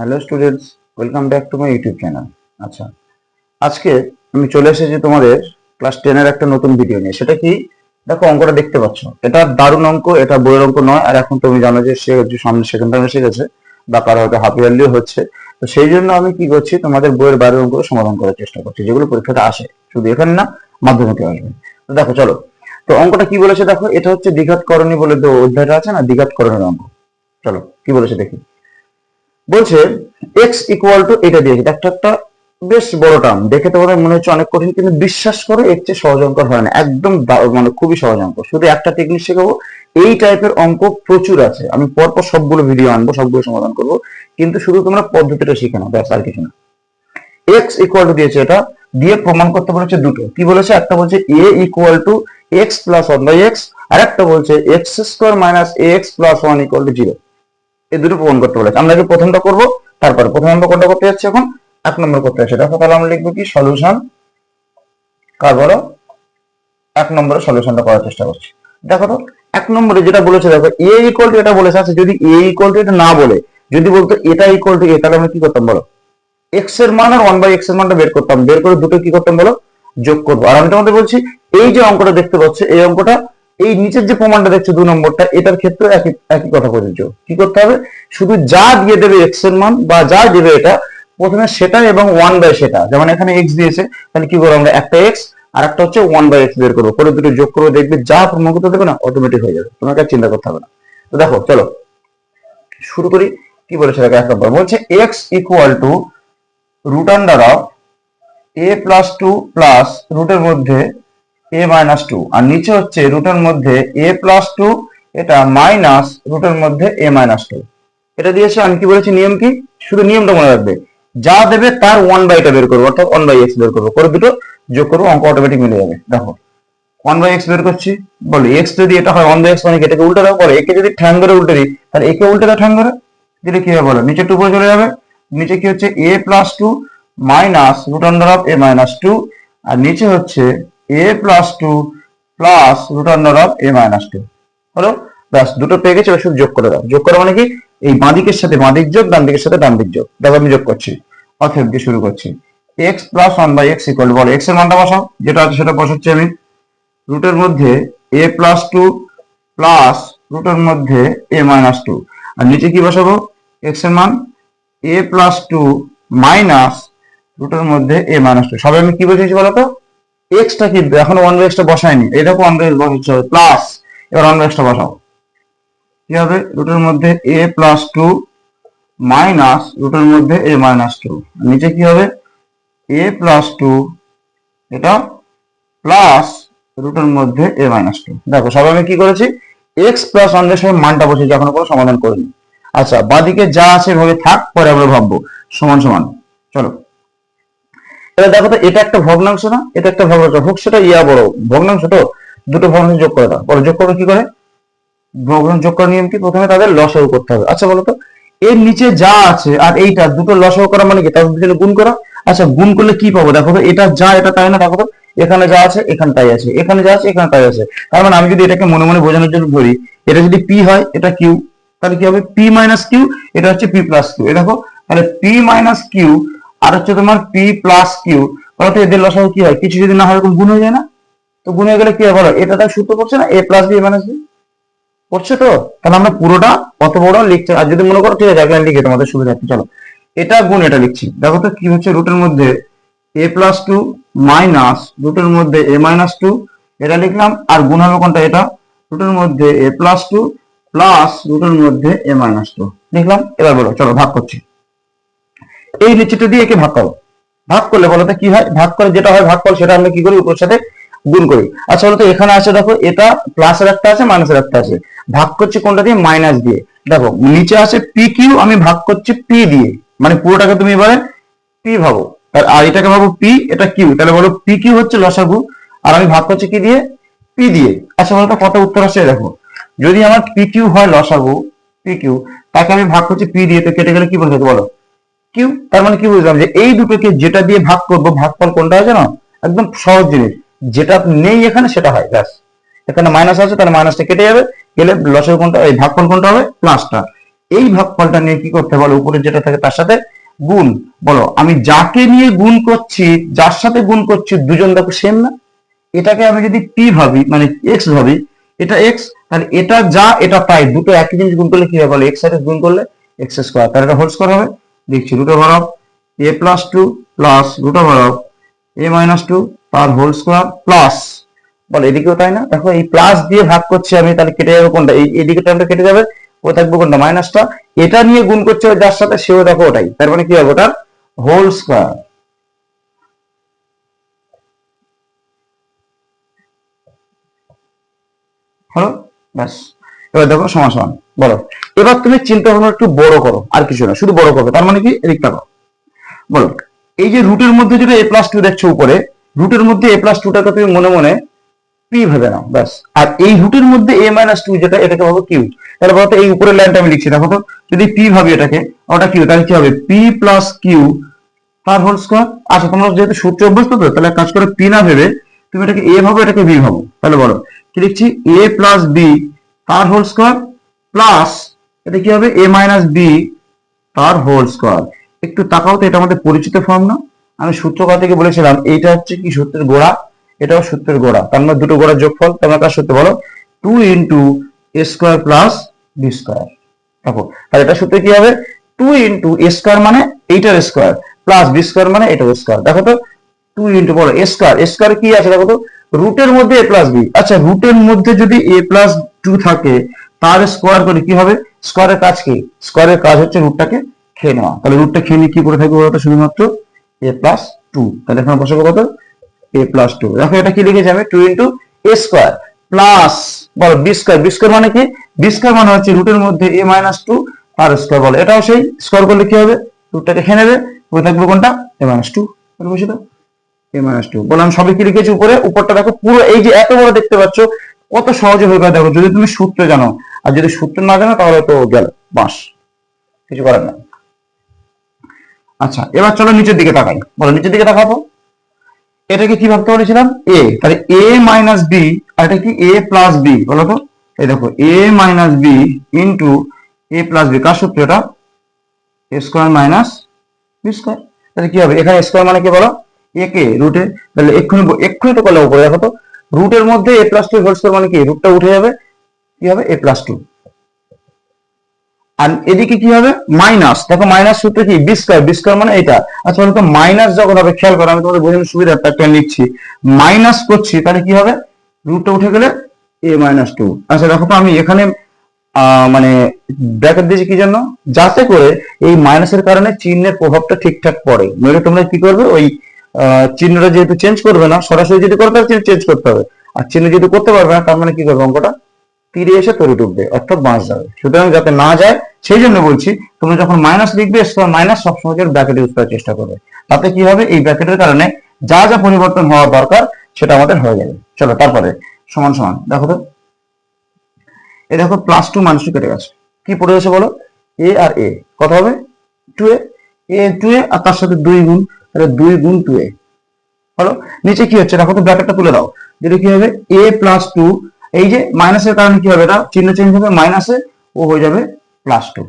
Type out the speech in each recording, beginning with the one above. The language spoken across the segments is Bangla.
Hello students welcome back to my YouTube channel আচ্ছা আজকে আমি চলে এসেছি তোমাদের ক্লাস টেনের একটা নতুন ভিডিও নিয়ে। সেটা কি? দেখো, অঙ্কটা দেখতে পাচ্ছ। এটা দারুণ অঙ্ক, এটা বইয়ের অঙ্ক নয়, আর এখন তুমি জানো যে সে সামনে সেকেন্ড টাইমে শিখেছে, বা কারও হয়তো হাফ ইয়ারলিও হচ্ছে। তো সেই জন্য আমি কি করছি, তোমাদের বইয়ের বাইরের অঙ্ক সমাধান করার চেষ্টা করছি, যেগুলো পরীক্ষাতে আসে। শুধু এখানে না, মাধ্যমিকে আসবে। তো দেখো, চলো। তো অঙ্কটা কি বলেছে দেখো? এটা হচ্ছে দ্বিঘাত করণী বলে তো অধ্যায়টা আছে না দ্বিঘাত করণীর অঙ্ক। চলো, কি বলেছে দেখি। বলছে এক্স ইকুয়াল টু এটা দিয়েছে। একটা একটা বেশ বড় টার্ম দেখে তোমাদের মনে হচ্ছে অনেক কঠিন, কিন্তু বিশ্বাস করো এর চেয়ে সহজ অঙ্ক হয় না। একদম মানে খুবই সহজ অঙ্ক শুধু একটা টেকনিক শেখাবো, এই টাইপের অঙ্ক প্রচুর আছে। আমি পরপর সবগুলো ভিডিও আনব, সবগুলো সমাধান করব, কিন্তু শুধু তোমরা পদ্ধতিটা শিখে নাও, ব্যাস, আর কিছু না। এক্স ইকুয়াল টু দিয়েছে এটা, দিয়ে প্রমাণ করতে বলেছে দুটো। কি বলেছে? একটা বলছে a equal to x plus one by x আর একটা বলছে x square minus a x plus one equal to zero এই দুটো প্রমাণ করতে বলেছে। আমরা প্রথমটা করব, তারপরে প্রথম আমরা কোনটা করতে যাচ্ছি এখন? এক নম্বর করতে যাচ্ছি। দেখো তাহলে আমরা লিখব কি? সলিউশন কার এক নম্বরে সলিউশনটা করার চেষ্টা করছি। দেখো তো, এক নম্বরে যেটা বলেছে, দেখো এ ইকুয়াল টু এটা বলেছে আচ্ছা যদি এ ইকুয়াল টু এটা না বলে, যদি বলতো এটা ইকুয়াল টু এ তাহলে আমরা কি করতাম বলো? এক্সের মান আর ওয়ান বাই এক্সের মানটা বের করতাম। বের করে দুটো কি করতাম বলো? যোগ করব। আর আমি তোমাদের বলছি, এই যে অঙ্কটা দেখতে পাচ্ছ, এই অঙ্কটা এই নিচের যে প্রমাণটা দেখছ দু নম্বরটা, এটার ক্ষেত্রে একই একই কথা প্রযোজ্য। কি করতে হবে? শুধু যা দিয়ে দেবে এক্সের মান বা যা দেবে এটা, প্রথমে সেটা এবং ওয়ান বাই সেটা। যেমন এখানে এক্স দিয়েছে, তাহলে কি করব আমরা? একটা এক্স আর একটা হচ্ছে ওয়ান বাই এক্স বের করব। করে দুটো যোগ করব দেখবে যা প্রমাণ করতে দেবে না অটোমেটিক হয়ে যাবে। তোমাকে চিন্তা করতে হবে না। তো দেখো, চলো। শুরু করি। কি বলেছে এক নম্বর। বলছে x equal to root under of a plus two plus রুটের মধ্যে এ মাইনাস টু আর নিচে হচ্ছে রুটের মধ্যে এ প্লাস টু এটা মাইনাস রুটের মধ্যে এ মাইনাস টু এটা দিয়েছে আমি কি বলেছি, নিয়ম কি? শুধু নিয়মটা মনে রাখবে। যা দেবে তার ওয়ান বাইটা বের করব, অর্থাৎ ওয়ান বাই এক্স বের করব। করে দুটো যোগ করব, অঙ্ক অটোমেটিক মিলে যাবে। দেখো ওয়ান বাই এক্স বের করছি, বলো এক্স যদি এটা হয় ওয়ান বাই এক্স মানে? এটাকে উল্টে দাও পরে একে যদি ঠ্যাং ধরে উল্টে দিই, তাহলে একে উল্টে দাও ঠ্যাং ধরে। দিলে কি হবে বলো নিচে টু উপরে চলে যাবে। নিচে কি হচ্ছে? A plus two minus root under of a minus two আর নিচে হচ্ছে a plus two plus root under of a minus two হলো, ব্যাস, দুটো পেয়ে গেছে শুধু যোগ করে দাও। যোগ করা মানে কি? এই বাঁ দিকের সাথে বাঁ দিক যোগ, ডান দিকের সাথে ডান দিক যোগ। দেখো আমি যোগ করছি। অথব দিয়ে শুরু করছি। X plus one by x equal বলো এক্সের মানটা বসাও। যেটা আছে সেটা বসাচ্ছি আমি। রুটের মধ্যে এ প্লাস টু প্লাস রুটের মধ্যে এ মাইনাস টু আর নিচে কি বসাবো? এক্সের মান এ প্লাস টু মাইনাস রুটের মধ্যে এ মাইনাস টু সবাই আমি কি বসেছি বলতো এক্সটা কি এখন ওয়ান বাই এক্সটা বসাইনি এটাকে ওয়ান বাই এক্স বসাচ্ছে। হবে প্লাস এবার ওয়ান বাই এক্সটা বসাও। কি হবে? রুটের মধ্যে এ প্লাস টু মাইনাস রুটের মধ্যে এ মাইনাস টু নিচে কি হবে? এ প্লাস টু এটা প্লাস রুটের মধ্যে এ মাইনাস টু দেখো সবাই আমি কি করেছি? এক্স প্লাস ওয়ানের মানটা বসেছি এখনও কোনো সমাধান করিনি। আচ্ছা বাদিকে যা আছে, এভাবে থাক, পরে আমরা ভাববো। সমান সমান। চলো। এবার দেখো তো, এটা একটা ভগ্নাংশ না? এটা একটা ভগ্নাংশ। হোক সেটা ইয়া বড়। ভগ্নাংশ তো দুটো ভগ্নাংশ যোগ করে দাও। বলো যোগ করবে কি করে? ভগ্নাংশ যোগ করার নিয়ম কি? প্রথমে তাদের লসাগু করতে হবে। আচ্ছা বলো তো, এর নিচে যা আছে আর এইটা, দুটো লসাগু করা মানে কি? তাদের দুজনে গুণ করা। আচ্ছা গুণ করলে কি পাবো? দেখো তো, এটা যা, এটা তাই না? দেখো তো, এখানে যা আছে, এখানে তাই আছে। এখানে যা আছে, এখানে তাই আছে। তার মানে আমি যদি এটাকে মনে মনে বোঝানোর জন্য ধরি, এটা যদি পি হয়, এটা কিউ তাহলে কি হবে? পি মাইনাস কিউ এটা হচ্ছে পি প্লাস কিউ দেখো, তাহলে পি মাইনাস কিউ আর হচ্ছে তোমার পি প্লাস কিউ তো এদের লসাগু কি হয়? কিছু যদি না হয় এরকম গুণ হয়ে যায় না? তো গুণ হয়ে গেলে কি হয় বলো? এটা তার সূত্র পড়ছে না? A plus b minus b পড়ছে তো? তাহলে আমরা পুরোটা অত বড় লিখছি আর যদি মনে করো, ঠিক আছে, একলাইন লিখে তোমাদের সুবিধা আছে, চলো। এটা গুণ এটা লিখছি। দেখো তো কি হচ্ছে রুটের মধ্যে এ প্লাস টু মাইনাস রুটের মধ্যে এ মাইনাস টু এটা লিখলাম, আর গুণ হবে কোনটা? এটা রুটের মধ্যে এ প্লাস টু প্লাস রুটের মধ্যে এ মাইনাস টু লিখলাম? এবার বলো, চলো, ভাগ করছি। এই নিচেটা দিয়ে একে ভাগ করো। ভাগ করলে বলো তো কি হয়? ভাগ করে যেটা হয় ভাগ করো, সেটা আমরা কি করি? উপর সাথে গুণ করি। আচ্ছা বলতো এখানে আছে দেখো, এটা প্লাসের একটা আছে মাইনাসের একটা আছে। ভাগ করছি কোনটা দিয়ে? মাইনাস দিয়ে। দেখো, নিচে আছে পি কিউ আমি ভাগ করছি পি দিয়ে। মানে পুরোটাকে তুমি এবারে পি ভাবো। আর এটাকে ভাবো পি এটা কিউ তাহলে বলো পি কিউ হচ্ছে লসাগু, আর আমি ভাগ করছি কি দিয়ে? পি দিয়ে। আচ্ছা বলতো কত উত্তর আসছে দেখো। যদি আমার পি কিউ হয় লসাগু পি কিউ তাকে আমি ভাগ করছি পি দিয়ে, তো কেটে গেলে কি বলতে বলো? কিউ? তার মানে কি বুঝলাম যে এই দুটোকে যেটা দিয়ে ভাগ করব, ভাগফল কোনটা না একদম সহজ জিনিস। যেটা নেই এখানে সেটা হয়, ব্যাস। এখানে মাইনাস আছে, তাহলে মাইনাসটা কেটে যাবে। গেলে লসের কোনটা, এই ভাগফল কোনটা হবে? প্লাসটা এই ভাগফলটা নিয়ে কি করতে বলো? উপরে যেটা থাকে তার সাথে গুণ। বলো, আমি যাকে নিয়ে গুণ করছি, যার সাথে গুণ করছি, দুজন দেখো সেম না? এটাকে আমি যদি পি ভাবি মানে এক্স ভাবি, এটা এক্স তাহলে এটা যা, এটা তাই দুটো একই জিনিস গুণ করলে কি হবে বলো? এক্স সাথে গুণ করলে এক্স স্কোয়ার তাহলে এটা হোল স্কোয়ার হবে। দেখছি root over of a plus two plus root over of a minus two তার হোল স্কোয়ার প্লাস বলো, এদিকেও তাই না? দেখো, এই প্লাস দিয়ে ভাগ করছি আমি, তাহলে কেটে যাবে কোনটা? এই এদিকে টার্মটা কেটে যাবে, ও থাকবে কোনটা? মাইনাসটা এটা নিয়ে গুণ করছে ওই যার সাথে, সেও দেখো ওটাই। তার মানে কি হবে ওটার? হোল স্কোয়ার হলো? ব্যাস। এবার দেখো সমান। বলো। এবার তুমি চিন্তা ভাবনা একটু বড় করো, আর কিছু না, শুধু বড় করবে, তার মানে কি? এদিকটা করো। বলো। এই যে রুটের মধ্যে যেটা এ প্লাস টু দেখছ উপরে, রুটের মধ্যে এ প্লাস টুটাকে তুমি মনে মনে পি ভেবে নাও, ব্যাস। আর এই রুটের মধ্যে এ মাইনাস টু যেটা, এটাকে ভাবো কিউ তাহলে বলতো এই উপরের লাইনটা আমি লিখছি, দেখো তো, যদি পি ভাবি এটাকে, ওটা কিউ তাহলে কি হবে? পি প্লাস কিউ তার হোল স্কোয়ার আচ্ছা তোমরা যেহেতু সূত্র অভ্যস্ত তো, তাহলে কাজ করে পি না ভেবে তুমি এটাকে এ ভাবো, এটাকে বি ভাবো। তাহলে বলো, কি লিখছি? এ প্লাস বি তার হোল স্কোয়ার প্লাস এটা কি হবে? এ মাইনাস বি তার হোল স্কোয়ার একটু তাকাও তো, এটা আমাদের পরিচিত ফর্ম না? আমি সূত্র কথা থেকে বলেছিলাম, এইটা হচ্ছে কি সূত্রের গোড়া? এটাও সূত্রের গোড়া। তার মধ্যে দুটো গোড়ার যোগফল, তোমরা কার সূত্র বলো? Two into a square plus b square দেখো, তাহলে এটা সূত্রে কি হবে? টু ইন্টু এ স্কোয়ার মানে এইটার স্কোয়ার প্লাস বি স্কোয়ার মানে এটার স্কোয়ার দেখো তো টু ইন্টু বলো এ স্কোয়ার এ স্কোয়ার কি আছে? দেখো তো রুটের মধ্যে এ প্লাস বি আচ্ছা রুটের মধ্যে যদি এ প্লাস টু থাকে তার স্কোয়ার করে কি হবে? স্কোয়ারের কাজ কি? স্কোয়ারের কাজ হচ্ছে রুটটাকে খেয়ে নেওয়া। তাহলে রুটটা খেয়ে নিয়ে কি করে থাকবে বলতো? শুধুমাত্র এ প্লাস টু তাহলে এখানে বসাবো কত? এ প্লাস টু দেখো এটা কি লিখেছি আমি? Two into a square plus বলো বি স্কোয়ার বি স্কোয়ার মানে কি? বি স্কোয়ার মানে হচ্ছে রুটের মধ্যে এ মাইনাস টু আর স্কোয়ার বলো। এটাও সেই স্কোয়ার করলে কি হবে? রুটটাকে খেয়ে নেবে। উপরে থাকবে কোনটা? এ মাইনাস টু বসে দাও। এ মাইনাস টু বললাম সবই কি লিখেছি উপরে? উপরটা দেখো পুরো এই যে এত বড় দেখতে পাচ্ছ কত সহজে হয়ে গেল? দেখো, যদি তুমি সূত্র জানো, আর যদি সূত্র না জানো, তাহলে তো গেল, বাস। কিছু করার না আচ্ছা এবার চলো নিচের দিকে তাকাই। বলো, নিচের দিকে তাকাবো? এটাকে কি ভাবতে বলেছিলাম এ তাহলে এ মাইনাস বি আর এটা কি? এ প্লাস বি বলো তো। এই দেখো a minus b into a plus b কার সূত্র এটা? A square minus b square তাহলে কি হবে? এখানে স্কোয়ার মানে কি বলো? এ কে রুটে তাহলে এক্ষুনি এক্ষুনি তো করলে উপরে, দেখো তো। রুটের মধ্যে a plus two whole square মানে কি? রুটটা উঠে যাবে। কি হবে? এ প্লাস টু আর এদিকে কি হবে? মাইনাস দেখো মাইনাস সূত্র কি? বি স্কোয়ার বি মানে এটা আচ্ছা বলতো মাইনাস যখন হবে, খেয়াল করো, আমি তোমাদের বোঝানোর সুবিধার্থে একটা লিখছি মাইনাস করছি, তাহলে কি হবে? রুটটা উঠে গেলে এ মাইনাস টু আচ্ছা দেখো তো, আমি এখানে মানে ব্র্যাকেট দিয়েছি কি জন্য? যাতে করে এই মাইনাসের কারণে চিহ্নের প্রভাবটা ঠিকঠাক পড়ে। নইলে তোমরা কি করবে? ওই চিহ্নটা যেহেতু চেঞ্জ করবে না, সরাসরি যদি করতে হবে চেঞ্জ করতে হবে। আর চিহ্ন যদি করতে পারবে না, তার মানে কি করবে অঙ্কটা? তীরে এসে তরি ডুববে অর্থাৎ বাঁশ যাবে। সুতরাং যাতে না যায়, সেই জন্য বলছি তোমরা যখন মাইনাস লিখবে মাইনাস সবসময় ব্র্যাকেট ইউজ করার চেষ্টা করবে। তাতে কি হবে? এই ব্র্যাকেটের কারণে যা যা পরিবর্তন হওয়া দরকার, সেটা আমাদের হয়ে যাবে। চলো, তারপরে, সমান সমান, দেখো তো। এই দেখো প্লাস টু মাইনাস টু কেটে গেছে। কি পড়ে গেছে বলো? এ আর এ কত হবে? টু এ এ টু এ আর তার সাথে দুই গুণ তাহলে দুই গুণ টু এ হলো নিচে কি হচ্ছে? দেখো তো ব্র্যাকেটটা তুলে দাও। যেটা কি হবে? এ প্লাস টু এই যে মাইনাসের কারণে কি হবে? এটা চিহ্ন চেঞ্জ হবে মাইনাসে ও হয়ে যাবে প্লাস টু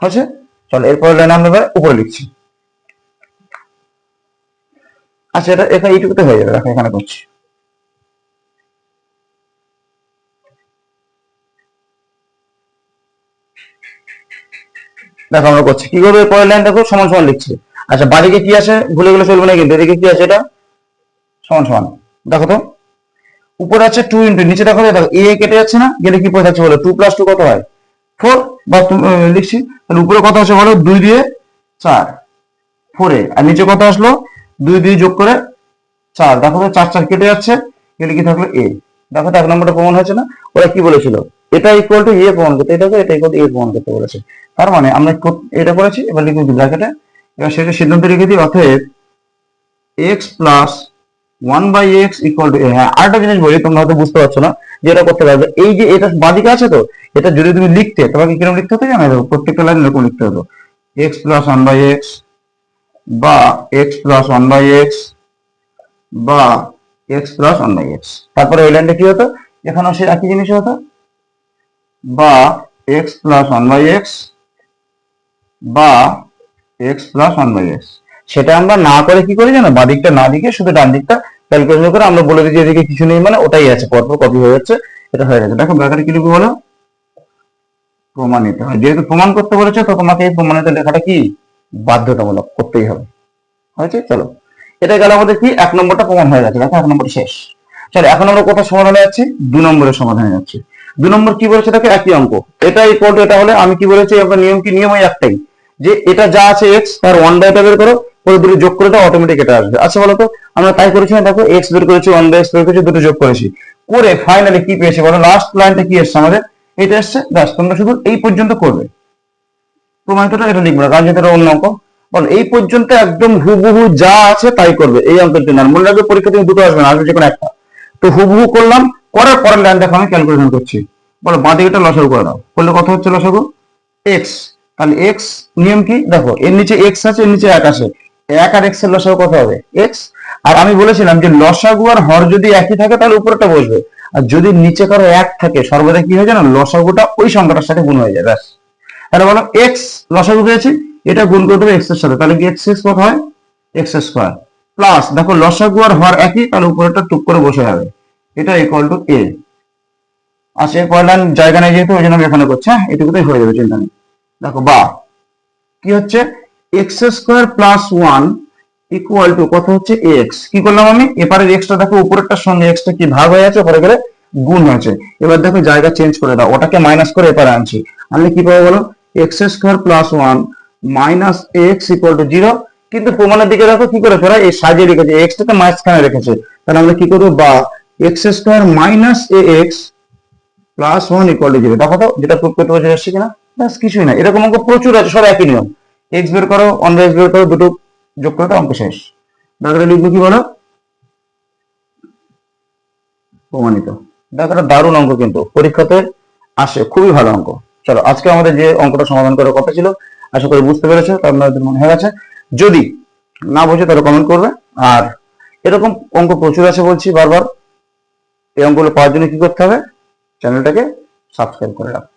হচ্ছে চলো, এরপরে লাইন আমরা উপরে লিখছি। আচ্ছা এটা এখানে এইটুকুতে হয়ে যাবে। দেখো, এখানে করছি। দেখো, আমরা করছি। কি করবে? পরের লাইন দেখো, সমান সমান লিখছি। আচ্ছা বাদিকে কি আছে? ভুলে গেলে চলবে না কিন্তু, এদিকে কি আছে এটা? সমান সমান। দেখো তো। উপরে আছে টু ইন্টু নিচে দেখো দেখো এ কেটে যাচ্ছে না? গেলে কি পড়ে থাকছে বলো? টু প্লাস টু কত হয়? ফোর বা লিখছি। তাহলে উপরে কত আছে বলো? দুই দিয়ে চার। ফোরে আর নিচে কত আসলো? দুই দিয়ে যোগ করে চার। দেখো তো, চার চার কেটে যাচ্ছে। গেলে কি থাকল? এ দেখো তো, এক নম্বরটা প্রমাণ হয়েছে না? ওরা কি বলেছিল? এটা ইকুয়াল টু এ প্রমাণ করতে, এটা এটা ইকুয়াল টু এ প্রমাণ করতে বলেছে। তার মানে আমরা এটা করেছি, এবার লিখে দিই ব্র্যাকেটে এবার সেটা সিদ্ধান্ত রেখে দিই, অতএব x plus one by x equal two হ্যাঁ আরেকটা জিনিস বলি, তোমরা হয়তো বুঝতে পারছ না যে এটা করতে পারবে। এই যে এটা বাদিকে আছে তো, এটা যদি তুমি লিখতে, তোমাকে কীরকম লিখতে হতো জানো? প্রত্যেকটা লাইন এরকম লিখতে হতো। X plus one by x বা x plus one by x বা x plus one by x তারপরে ওই লাইনটা কি হতো? এখানেও সে একই জিনিস হতো। বা x plus one by x বা x plus one by x সেটা আমরা না করে কি করি জানো বাঁ দিকটা না দিকে, শুধু ডান দিকটা ক্যালকুলেশন করে আমরা বলে দিই এদিকে কিছু নেই মানে ওটাই আছে, পরপর কপি হয়ে যাচ্ছে, এটা হয়ে গেছে। দেখো ব্র্যাকেটে কি লিখব বলো প্রমাণিত হয়। যেহেতু প্রমাণ করতে বলেছে, তো তোমাকে এই প্রমাণিত লেখাটা কি? বাধ্যতামূলক করতেই হবে। হয়েছে? চলো। এটা গেল আমাদের কি? এক নম্বরটা প্রমাণ হয়ে গেছে। দেখো, এক নম্বর শেষ। চলো, এখন আমরা কোথায় সমাধানে যাচ্ছি? দু নম্বরের সমাধানে যাচ্ছি। দু নম্বর কি বলেছে দেখো? একই অঙ্ক। এটা ইকুয়াল এটা হলে আমি কি বলেছি? আমরা নিয়ম কি? নিয়ম ওই একটাই। যে এটা যা আছে এক্স তার ওয়ান বাই বের করো পরে দুটো যোগ করে দাও অটোমেটিক এটা আসবে। আচ্ছা বলো তো, আমরা তাই করেছি না? দেখো এক্স বের করেছি ওয়ান বাই এক্স বের করেছি, দুটো যোগ করেছি। করে ফাইনালি কি পেয়েছি বলো? লাস্ট লাইনটা কি এসছে আমাদের? এটা এসছে, ব্যাস, তোমরা শুধু এই পর্যন্ত করবে। প্রমাণিতটা এটা লিখবে না, কারণ যেটা অন্য অঙ্ক। বল, এই পর্যন্ত একদম হুবহু যা আছে তাই করবে, এই অঙ্কের জন্য। মনে রাখবে, পরীক্ষা থেকে দুটো আসবে না, আসবে যে কোনো একটা। তো হুবহু করলাম, করার পরের লাইন দেখো, আমি ক্যালকুলেশন করছি। বলো, বাঁ দিকেটা লসাগু করে দাও করলে কত হচ্ছে লসাগু? এক্স তাহলে এক্স নিয়ম কি? দেখো, এর নিচে এক্স আছে, এর নিচে এক আছে। এক আর এক্সের লসাগু কত হবে? এক্স আর আমি বলেছিলাম যে লসাগু আর হর যদি একই থাকে, তাহলে উপরেটা বসবে। আর যদি নিচে কারও এক থাকে, সর্বদা কি হয়ে যায় না? লসাগুটা ওই সংখ্যাটার সাথে গুণ হয়ে যায়, ব্যাস। তাহলে বলো এক্স লসাগু পেয়েছি? এটা গুণ করে দেবে এক্সের সাথে। তাহলে কি এক্স এক্স কত হয়? এক্স স্কোয়ার প্লাস দেখো, লসাগু আর হর একই, তাহলে উপরেটা টুক করে বসে যাবে। এটা ইকুয়াল টু এ আচ্ছা এর পরের জায়গা নেই যেহেতু, ওই জন্য আমি এখানে করছি হ্যাঁ? এটুকুতেই হয়ে যাবে, চিন্তা নেই। দেখো বা, কি হচ্ছে? X square plus one equal to কত হচ্ছে? এক্স কি করলাম আমি? এপারের এক্সটা দেখো, উপরেরটার সঙ্গে এক্সটা কি ভাগ হয়ে আছে? পরে গেলে গুণ হয়েছে। এবার দেখো, জায়গা চেঞ্জ করে দাও। ওটাকে মাইনাস করে এপারে আনছি। আমি কি পাবো বলো? X square plus one minus x equal to zero কিন্তু প্রমাণের দিকে দেখো, কি করে ফেরা এই সাজিয়ে রেখেছে। এক্সটাকে মাঝখানে রেখেছে। তাহলে আমরা কি করব? বা x square minus a x plus one equal to zero দেখো তো, যেটা প্রুভ করতে যাচ্ছে কিনা? ব্যাস, কিছুই না। এরকম অঙ্ক প্রচুর আছে, সব একই নিয়ম। এক্স বের করো অন এক্স বের করো, দুটো যোগ করে অঙ্ক শেষ। ডাক্তার লিখব কি বলো? প্রমাণিত। ডাক্তার দারুণ অঙ্ক কিন্তু, পরীক্ষাতে আসে, খুবই ভালো অঙ্ক। চলো, আজকে আমাদের যে অঙ্কটা সমাধান করার কথা ছিল, আশা করি বুঝতে পেরেছ আপনাদের মনে হয়ে গেছে। যদি না বোঝে, তাহলে কমেন্ট করবে। আর এরকম অঙ্ক প্রচুর আছে বলছি বারবার, এই অঙ্কগুলো পাওয়ার জন্য কি করতে হবে? চ্যানেলটাকে সাবস্ক্রাইব করে রাখো।